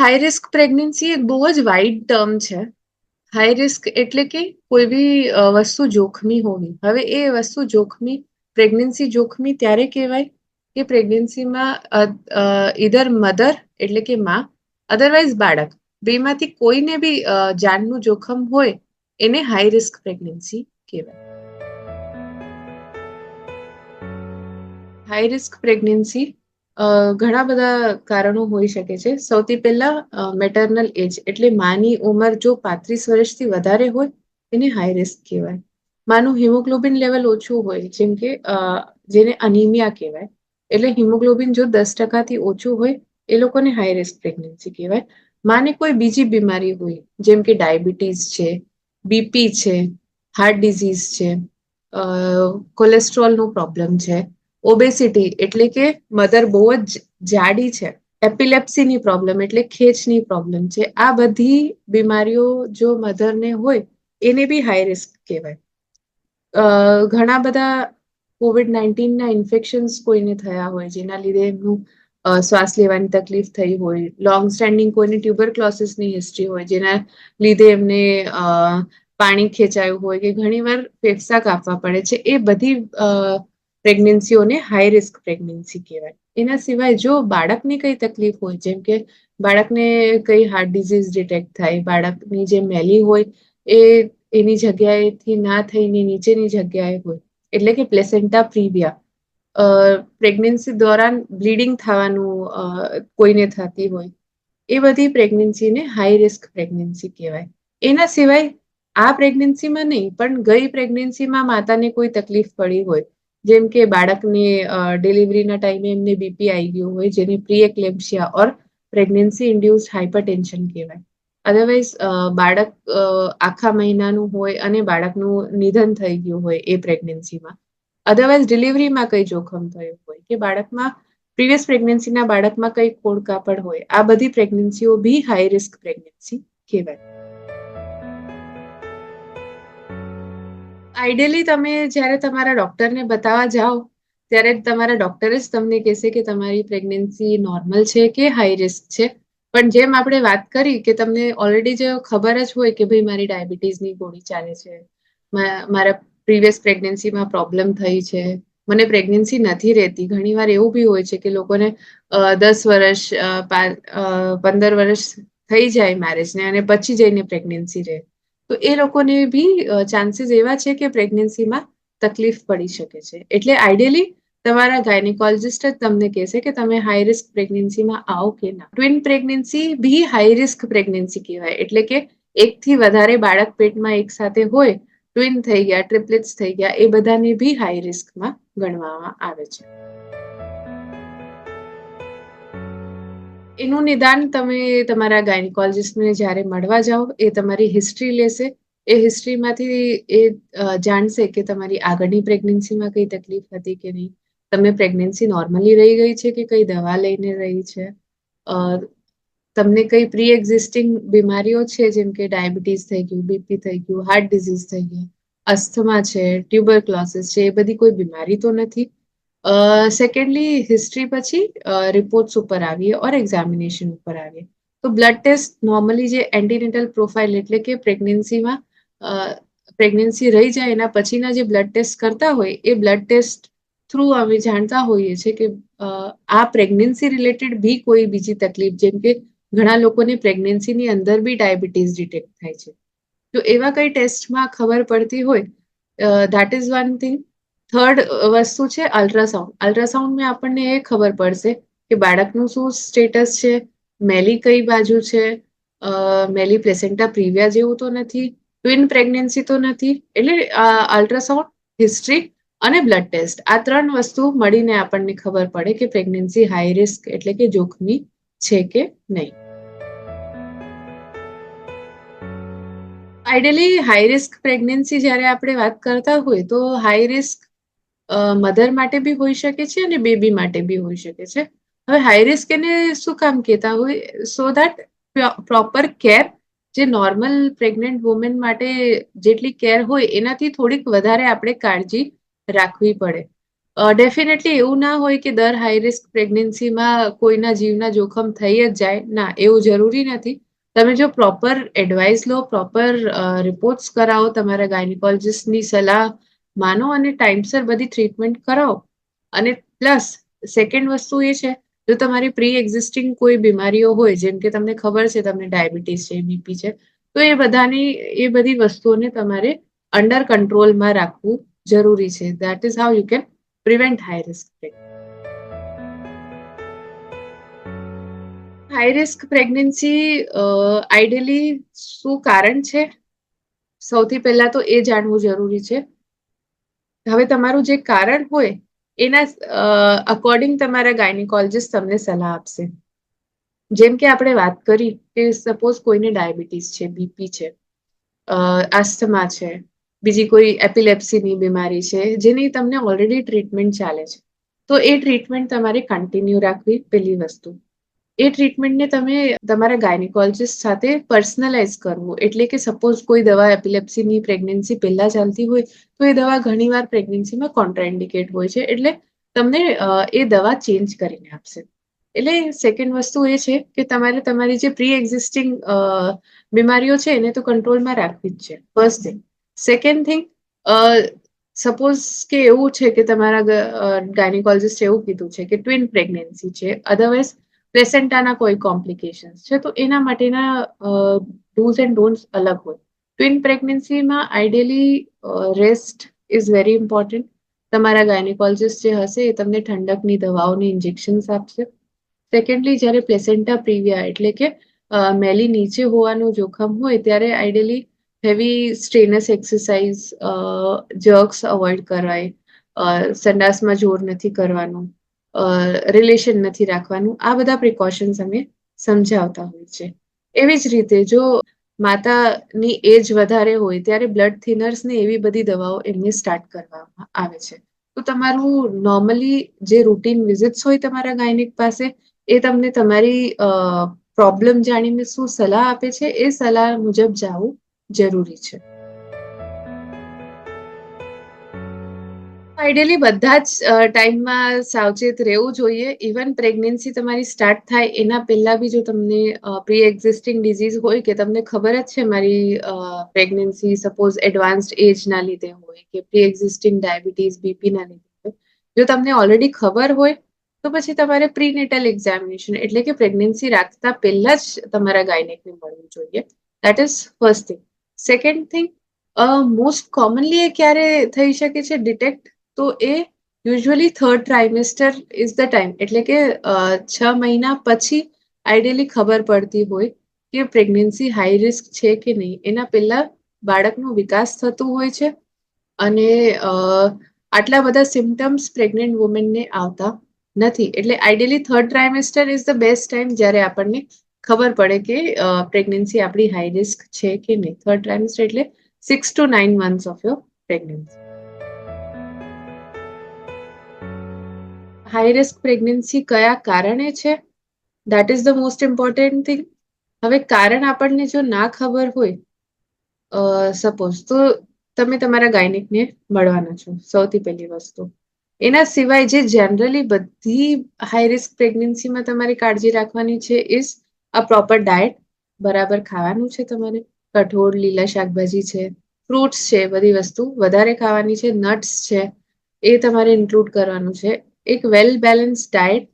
High risk pregnancy એક બહુ જ વાઇડ ટર્મ છે. હાઈ રિસ્ક એટલે કે કોઈ બી વસ્તુ જોખમી હોવી. હવે એ વસ્તુ જોખમી પ્રેગ્નન્સી જોખમી ત્યારે કહેવાય કે પ્રેગ્નન્સીમાં ઇધર મધર એટલે કે માં અધરવાઇઝ બાળક. બેમાંથી કોઈને બી જાનનું જોખમ હોય એને હાઈ રિસ્ક પ્રેગ્નન્સી કહેવાય. હાઈ રિસ્ક પ્રેગ્નન્સી ઘણા બધા કારણો હોઈ શકે છે. સૌથી પહેલા મેટર્નલ એજ એટલે માની ઉંમર જો પાંત્રીસ વર્ષથી વધારે હોય, એને હાઈ રિસ્ક કહેવાય. માનું હિમોગ્લોબિન લેવલ ઓછું હોય, જેમ કે જેને અનિમિયા કહેવાય. એટલે હિમોગ્લોબિન જો દસ ટકાથી ઓછું હોય, એ લોકોને હાઈ રિસ્ક પ્રેગ્નન્સી કહેવાય. માને કોઈ બીજી બીમારી હોય, જેમ કે ડાયાબિટીસ છે બીપી છે હાર્ટ ડિઝીઝ છે કોલેસ્ટ્રોલનો પ્રોબ્લેમ છે ઓબેસિટી એટલે કે મધર બહુ જ જાડી છે. એપિલેપ્સીની પ્રોબ્લેમ એટલે ખેંચની પ્રોબ્લેમ છે. આ બધી બીમારીઓ જો મધરને હોય, એને બી હાઈ રિસ્ક કહેવાય. ઘણા બધા કોવિડ નાઇન્ટીનના ઇન્ફેક્શન્સ કોઈને થયા હોય, જેના લીધે એમનું શ્વાસ લેવાની તકલીફ થઈ હોય લોંગ સ્ટેન્ડિંગ કોઈને ટ્યુબરક્લોસિસની હિસ્ટ્રી હોય, જેના લીધે એમને પાણી ખેંચાયું હોય કે ઘણીવાર ફેફસા કાપવા પડે છે. એ બધી પ્રેગ્નન્સીઓને હાઈ રિસ્ક પ્રેગ્નન્સી કહેવાય. એના સિવાય જો બાળકને કઈ તકલીફ હોય, જેમ કે બાળકને કઈ હાર્ટ ડિઝીઝ ડિટેક્ટ થાય, બાળકની જે મેલી હોય એ એની જગ્યાએથી ના થઈને નીચેની જગ્યાએ હોય, એટલે કે પ્લેસેન્ટા પ્રીવિયા પ્રેગ્નન્સી દોરાન બ્લીડિંગ થવાનું કોઈને થતી હોય, એ બધી પ્રેગ્નન્સીને હાઈ રિસ્ક પ્રેગ્નન્સી કહેવાય. એના સિવાય આ પ્રેગ્નન્સીમાં નહીં, પણ ગઈ પ્રેગ્નન્સીમાં માતાને કોઈ તકલીફ પડી હોય જેમ કે બાળકને ડિલિવરીના ટાઈમે એમને બીપી આવી ગયું હોય, જેને pre eclampsia or pregnancy induced hypertension કહેવાય અધરવાઇઝ બાળક આખા મહિનાનું હોય અને બાળકનું નિધન થઈ ગયું હોય એ પ્રેગ્નન્સીમાં અધરવાઇઝ ડિલિવરીમાં કઈ જોખમ થયું હોય કે બાળકમાં પ્રીવિયસ પ્રેગ્નન્સીના બાળકમાં કઈ કોડ કાપડ હોય, આ બધી પ્રેગ્નન્સીઓ બી હાઈ રિસ્ક પ્રેગ્નન્સી કહેવાય. આઈડિયલી તમે જ્યારે તમારા ડોક્ટરને બતાવવા જાઓ, ત્યારે તમારા ડોક્ટર જ તમને કહેશે કે તમારી પ્રેગ્નન્સી નોર્મલ છે કે હાઈ રિસ્ક છે. પણ જેમ આપણે વાત કરી કે તમને ઓલરેડી જો ખબર જ હોય કે ભાઈ મારી ડાયાબિટીસની ગોળી ચાલે છે મારા પ્રીવિયસ પ્રેગ્નન્સીમાં પ્રોબ્લેમ થઈ છે. મને પ્રેગ્નન્સી નથી રહેતી. ઘણીવાર એવું બી હોય છે કે લોકોને દસ વર્ષ પંદર વર્ષ થઈ જાય મેરેજને અને પછી જઈને પ્રેગ્નન્સી રહે. તો એ લોકોને બી ચાન્સીસ એવા છે કે પ્રેગ્નન્સીમાં તકલીફ પડી શકે છે. એટલે આઈડિયલી તમારા ગાયનિકોલોજિસ્ટ જ તમને કહેશે કે તમે હાઈ રિસ્ક પ્રેગ્નન્સીમાં આવો કે ના. ટ્વિન પ્રેગ્નન્સી બી હાઈ રિસ્ક પ્રેગ્નન્સી કહેવાય. એટલે કે એકથી વધારે બાળક પેટમાં એક સાથે હોય ટ્વિન થઈ ગયા ટ્રિપલેટ્સ થઈ ગયા, એ બધાને બી હાઈ રિસ્કમાં ગણવામાં આવે છે. એનું નિદાન તમે તમારા ગાયનિકોલોજીસ્ટને જ્યારે મળવા જાઓ, એ તમારી હિસ્ટ્રી લેશે. એ હિસ્ટ્રીમાંથી એ જાણશે કે તમારી આગળની પ્રેગ્નન્સીમાં કઈ તકલીફ હતી કે નહીં. તમે પ્રેગ્નન્સી નોર્મલી રહી ગઈ છે કે કઈ દવા લઈને રહી છે? તમને કઈ પ્રી એક્ઝિસ્ટિંગ બીમારીઓ છે? જેમ કે ડાયાબિટીસ થઈ ગયું બીપી થઈ ગયું, હાર્ટ ડિઝીઝ થઈ ગયું અસ્થમા છે ટ્યુબરક્લોસિસ છે, એ બધી કોઈ બીમારી તો નથી. સેકન્ડલી હિસ્ટ્રી પછી રિપોર્ટ્સ ઉપર આવીએ ઓર એક્ઝામિનેશન ઉપર આવીએ. તો બ્લડ ટેસ્ટ નોર્મલી જે એન્ટીનેટલ પ્રોફાઇલ એટલે કે પ્રેગ્નન્સીમાં પ્રેગ્નન્સી રહી જાય એના પછીના જે બ્લડ ટેસ્ટ કરતા હોય, એ બ્લડ ટેસ્ટ થ્રુ અમે જાણતા હોઈએ છીએ કે આ પ્રેગ્નન્સી રિલેટેડ બી કોઈ બીજી તકલીફ, જેમ કે ઘણા લોકોને પ્રેગ્નન્સીની અંદર બી ડાયાબિટીસ ડિટેક્ટ થાય છે. તો એવા કઈ ટેસ્ટમાં ખબર પડતી હોય? That is one thing third વસ્તુ છે અલ્ટ્રાસાઉન્ડ અલ્ટ્રાસાઉન્ડમાં આપણને એ ખબર પડશે કે બાળકનું શું સ્ટેટસ છે, મેલી કઈ બાજુ છે મેલી પ્લેસેન્ટા પ્રિવિયા જેવું તો નથી ટ્વિન પ્રેગ્નન્સી તો નથી, એટલે અલ્ટ્રાસાઉન્ડ હિસ્ટ્રી અને બ્લડ ટેસ્ટ આ ત્રણ વસ્તુ મળીને આપણને ખબર પડે કે પ્રેગ્નન્સી હાઈ રિસ્ક એટલે કે જોખમી છે કે નહીં. આઈડિયલી હાઈ રિસ્ક પ્રેગ્નન્સી જ્યારે આપણે વાત કરતા હોય તો હાઈ રિસ્ક મધર માટે બી હોઈ શકે છે અને બેબી માટે બી હોઈ શકે છે. હવે હાઈ રિસ્ક એને શું કામ કહેતા હોય? સો દેટ પ્રોપર કેર જે નોર્મલ પ્રેગ્નન્ટ વુમેન માટે જેટલી કેર હોય એનાથી થોડીક વધારે આપણે કાળજી રાખવી પડે. ડેફિનેટલી એવું ના હોય કે દર હાઈ રિસ્ક પ્રેગ્નન્સીમાં કોઈના જીવના જોખમ થઈ જ જાય. ના, એવું જરૂરી નથી. તમે જો પ્રોપર એડવાઇસ લો પ્રોપર રિપોર્ટ્સ કરાવો તમારા ગાયનિકોલોજીસ્ટની સલાહ માનો અને ટાઈમસર બધી ટ્રીટમેન્ટ કરાવો અને પ્લસ સેકન્ડ વસ્તુ એ છે, જો તમારી પ્રી એક્ઝિસ્ટિંગ કોઈ બીમારીઓ હોય, જેમ કે તમને ખબર છે, તમને ડાયાબિટીસ છે બીપી છે, તો એ બધાની, એ બધી વસ્તુઓને તમારે અંડર કંટ્રોલમાં રાખવું જરૂરી છે. That is how you can prevent high risk high risk pregnancy ideally શું કારણ છે? સૌથી પહેલા તો એ જાણવું જરૂરી છે હવે તમારું જે કારણ હોય, એના અકોર્ડિંગ તમારા ગાયનિકોલોજીસ્ટ તમને સલાહ આપશે. જેમ કે આપણે વાત કરી કે સપોઝ કોઈને ડાયાબિટીસ છે બીપી છે આસ્થમા છે, બીજી કોઈ એપિલેપ્સીની બીમારી છે, જેની તમને ઓલરેડી ટ્રીટમેન્ટ ચાલે છે. તો એ ટ્રીટમેન્ટ તમારે કન્ટિન્યુ રાખવી પેલી વસ્તુ. એ ટ્રીટમેન્ટને તમે તમારા ગાયનિકોલોજીસ્ટ સાથે પર્સનલાઇઝ કરવું. એટલે કે સપોઝ કોઈ દવા એપિલેપ્સીની પ્રેગ્નન્સી પહેલા ચાલતી હોય, તો એ દવા ઘણીવાર પ્રેગ્નન્સીમાં કોન્ટ્રાઇન્ડિકેટ હોય છે. એટલે તમને એ દવા ચેન્જ કરીને આપશે. એટલે સેકન્ડ વસ્તુ એ છે કે તમારે તમારી જે પ્રી એક્ઝિસ્ટિંગ બીમારીઓ છે એને તો કંટ્રોલમાં રાખવી જ છે. First thing second thing suppose કે એવું છે કે તમારા ગાયનિકોલોજીસ્ટ એવું કીધું છે કે ટ્વિન પ્રેગ્નન્સી છે. અધરવાઇઝ પ્લેસેન્ટાના કોઈ કોમ્પ્લિકેશન્સ છે, તો એના માટેના ડૂઝ એન્ડ ડોન્ટ્સ અલગ હોય. Twin પ્રેગ્નન્સીમાં ideally rest is very important તમારા ગાયનેકોલોજીસ્ટ જે હશે એ તમને ઠંડકની દવાઓની ઇન્જેક્શન્સ આપશે. સેકન્ડલી જ્યારે પ્લેસેન્ટા પ્રીવિયા એટલે કે મેલી નીચે હોવાનું જોખમ હોય, ત્યારે ideally heavy strenuous exercise jerks avoid કરાય. સંડાસમાં જોર નથી કરવાનું. રિલેશન નથી રાખવાનું. આ બધા પ્રિકોશન્સ અમે સમજાવતા હોય છે. એવી જ રીતે જો માતાની એજ વધારે હોય ત્યારે બ્લડ થિનર્સ ને એવી બધી દવાઓ એમને સ્ટાર્ટ કરવામાં આવે છે. તો તમારું નોર્મલી જે રૂટીન વિઝિટ્સ હોય તમારા ગાયનિક પાસે, એ તમને તમારી પ્રોબ્લેમ જાણીને શું સલાહ આપે છે? એ સલાહ મુજબ જવું જરૂરી છે. આઈડિયલી બધા જ ટાઈમમાં સાવચેત રહેવું જોઈએ. ઇવન પ્રેગ્નન્સી તમારી સ્ટાર્ટ થાય એના પહેલા બી જો તમને પ્રી એક્ઝિસ્ટિંગ ડિઝીઝ હોય કે તમને ખબર જ છે મારી પ્રેગ્નન્સી સપોઝ એડવાન્સ્ડ એજના લીધે હોય કે પ્રી એક્ઝિસ્ટિંગ ડાયાબિટીસ બીપીના લીધે જો તમને ઓલરેડી ખબર હોય, તો પછી તમારે પ્રીનેટલ એક્ઝામિનેશન એટલે કે પ્રેગ્નન્સી રાખતા પહેલા જ તમારા ગાયનેકને મળવું જોઈએ. That is first thing second thing most commonly એ ક્યારે થઈ શકે છે? ડિટેક્ટ તો એ usually third trimester is the time એટલે કે છ મહિના પછી આઈડિયલી ખબર પડતી હોય કે પ્રેગ્નન્સી હાઈ રિસ્ક છે કે નહીં. એના પહેલા બાળકનો વિકાસ થતું હોય છે અને આટલા બધા સિમ્ટમ્સ પ્રેગ્નેન્ટ વુમેનને આવતા નથી. એટલે ideally third trimester is the best time જ્યારે આપણને ખબર પડે કે પ્રેગ્નન્સી આપણી હાઈ રિસ્ક છે કે નહીં. થર્ડ ટ્રાઇમેસ્ટર એટલે six to nine months of your pregnancy high risk pregnancy કયા કારણે છે? That is the most important thing હવે કારણ આપણને જો ના ખબર હોય સપોઝ તો તમે તમારા ગાયનિકને મળવાના છો, સૌથી પહેલી વસ્તુ. એના સિવાય જે જનરલી બધી હાઈ રિસ્ક પ્રેગ્નન્સીમાં તમારે કાળજી રાખવાની છે ઇઝ અ પ્રોપર ડાયટ બરાબર ખાવાનું છે તમારે. કઠોળ, લીલા શાકભાજી છે ફ્રૂટ્સ છે, બધી વસ્તુ વધારે ખાવાની છે નટ્સ છે, એ તમારે ઇન્ક્લુડ કરવાનું છે. એક well balance diet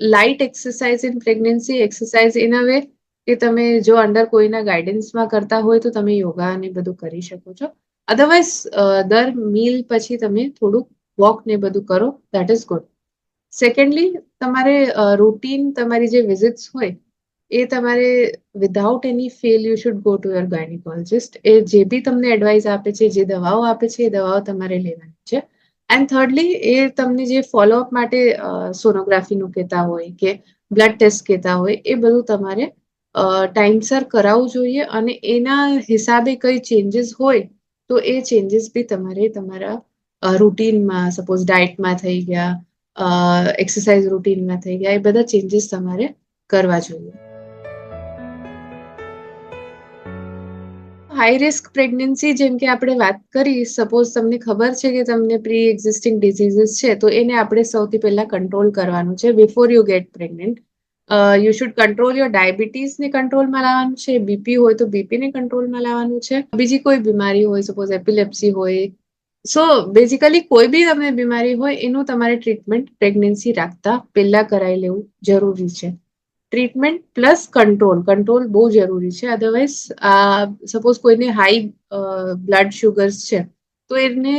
light exercise in pregnancy exercise in a way કે તમે જો અંડર કોઈના ગાઈડન્સમાં કરતા હોય તો તમે યોગા ને બધું કરી શકો છો. અધરવાઇઝ દર મીલ પછી તમે થોડુંક વોક ને બધું કરો દેટ ઇઝ ગુડ સેકન્ડલી તમારે રૂટીન તમારી જે વિઝિટ્સ હોય, એ તમારે without any fail you should go to your gynaecologist એ જે બી તમને એડવાઇસ આપે છે, જે દવાઓ આપે છે, એ દવાઓ તમારે લેવાની છે. એન્ડ થર્ડલી એ તમને જે ફોલોઅપ માટે સોનોગ્રાફીનું કહેતા હોય કે બ્લડ ટેસ્ટ કહેતા હોય, એ બધું તમારે ટાઈમસર કરાવવું જોઈએ અને એના હિસાબે કઈ ચેન્જીસ હોય, તો એ ચેન્જીસ બી તમારે તમારા રૂટીનમાં સપોઝ ડાયટમાં થઈ ગયા એક્સરસાઇઝ રૂટીનમાં થઈ ગયા, એ બધા ચેન્જીસ તમારે કરવા જોઈએ. હાઈ રિસ્ક પ્રેગ્નન્સી જેમ કે આપણે વાત કરી સપોઝ તમને ખબર છે કે તમને પ્રી એક્ઝિસ્ટિંગ ડિઝીઝીસ છે, તો એને આપણે સૌથી પહેલા કંટ્રોલ કરવાનું છે before you get pregnant you should control your ડાયાબિટીસને કંટ્રોલમાં લાવવાનું છે બીપી હોય તો બીપીને કંટ્રોલમાં લાવવાનું છે. બીજી કોઈ બીમારી હોય સપોઝ એપિલેપ્સી હોય. સો બેઝિકલી કોઈ બી તમને બીમારી હોય, એનું તમારે ટ્રીટમેન્ટ પ્રેગ્નન્સી રાખતા પહેલા કરાવી લેવું જરૂરી છે. ટ્રીટમેન્ટ પ્લસ કંટ્રોલ કંટ્રોલ બહુ જરૂરી છે. અધરવાઇઝ સપોઝ કોઈને હાઈ બ્લડ શુગર્સ છે, તો એને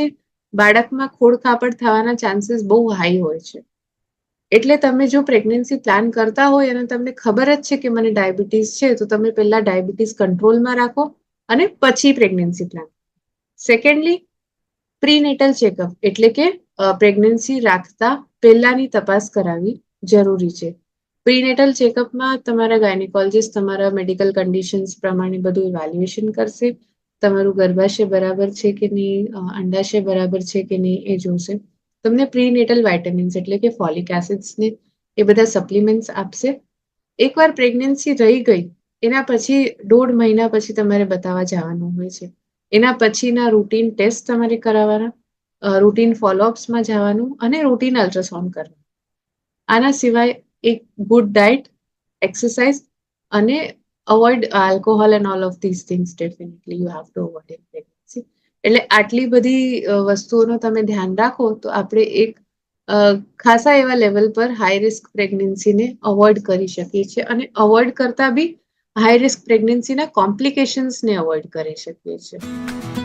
બાળકમાં ખોડ ખાપડ થવાના ચાન્સીસ બહુ હાઈ હોય છે. એટલે તમે જો પ્રેગ્નન્સી પ્લાન કરતા હોય અને તમને ખબર જ છે કે મને ડાયાબિટીસ છે, તો તમે પહેલા ડાયાબિટીસ કંટ્રોલમાં રાખો અને પછી pregnancy plan secondly prenatal checkup એટલે કે પ્રેગ્નન્સી રાખતા પહેલાની તપાસ કરાવવી જરૂરી છે. પ્રીનેટલ ચેકઅપમાં તમારા ગાયનેકોલોજીસ્ટ તમારા મેડિકલ કન્ડિશન્સ પ્રમાણે બધું ઇવેલ્યુએશન કરશે. તમારું ગર્ભાશય બરાબર છે કે નહીં? અંડાશય બરાબર છે કે નહીં એ જોશે. તમને પ્રીનેટલ વાઇટામિન્સ એટલે કે ફોલિક એસિડ્સને એ બધા સપ્લિમેન્ટ્સ આપશે. એકવાર પ્રેગ્નન્સી રહી ગઈ, એના પછી દોઢ મહિના પછી તમારે બતાવવા જવાનું હોય છે. એના પછીના રૂટીન ટેસ્ટ તમારે કરાવવાના રૂટીન ફોલોઅપ્સમાં જવાનું અને રૂટીન અલ્ટ્રાસાઉન્ડ કરવાનું. આના સિવાય એક ગુડ ડાયટ એક્સરસાઇઝ અને avoid alcohol and all of this things definitely you have to avoid in pregnancy એટલે આટલી બધી વસ્તુઓનો તમે ધ્યાન રાખો તો આપણે એક ખાસા એવા લેવલ પર હાઈ રિસ્ક પ્રેગ્નન્સીને અવોઇડ કરી શકીએ છીએ અને અવોઇડ કરતા બી હાઈ રિસ્ક પ્રેગ્નન્સીના કોમ્પ્લિકેશન્સને અવોઇડ કરી શકીએ છીએ.